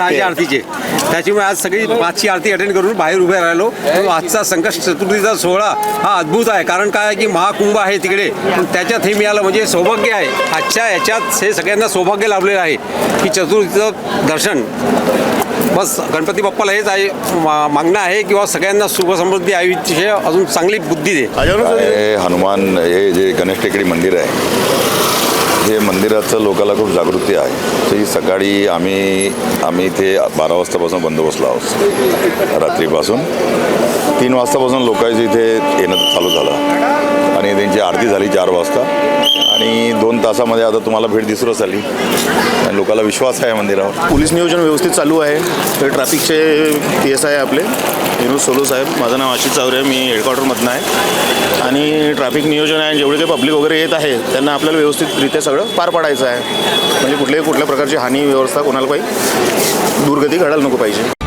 आरतीचे. त्याच्यामुळे आज सगळी पाचची आरती अटेंड करून बाहेर उभे राहिलो. तो आजचा संकष्ट चतुर्थीचा सोहळा हा अद्भुत आहे. कारण काय आहे की महाकुंभ आहे तिकडे. पण त्याच्यात हे मिळालं म्हणजे सौभाग्य आहे. आजच्या याच्यात हे सगळ्यांना सौभाग्य लाभलेलं आहे की चतुर्थीचं दर्शन. बस गणपती बाप्पाला हेच आहे मागणं आहे किंवा सगळ्यांना सुख समृद्धी आयुष्य अजून चांगली बुद्धी दे. हनुमान हे जे गणेश टेकडी मंदिर आहे हे मंदिराचं लोकाला खूप जागृती आहे. तर ही सकाळी आम्ही आम्ही इथे बारा वाजतापासून बंदोबस्त आहोत रात्रीपासून. तीन वाजतापासून लोकांचं इथे येणं चालू झालं. आणि त्यांची आरती झाली चार वाजता. दोन तासामध्ये आता तुम्हाला भेट दिसूनच आली आणि लोकांना विश्वास आहे मंदिरावर. पोलीस नियोजन व्यवस्थित चालू आहे. तर ट्रॅफिकचे पी एस आय आपले. विनोद सोलो साहेब माझं नाव आशिष चावरे आहे मी हेडक्वार्टरमधनं आहे. आणि ट्रॅफिक नियोजन आहे जेवढे काही पब्लिक वगैरे येत आहे त्यांना आपल्याला व्यवस्थितरित्या सगळं पार पाडायचं आहे. म्हणजे कुठल्याही कुठल्या प्रकारची हानी व्यवस्था कोणाला काही दुर्गती घडायला नको पाहिजे.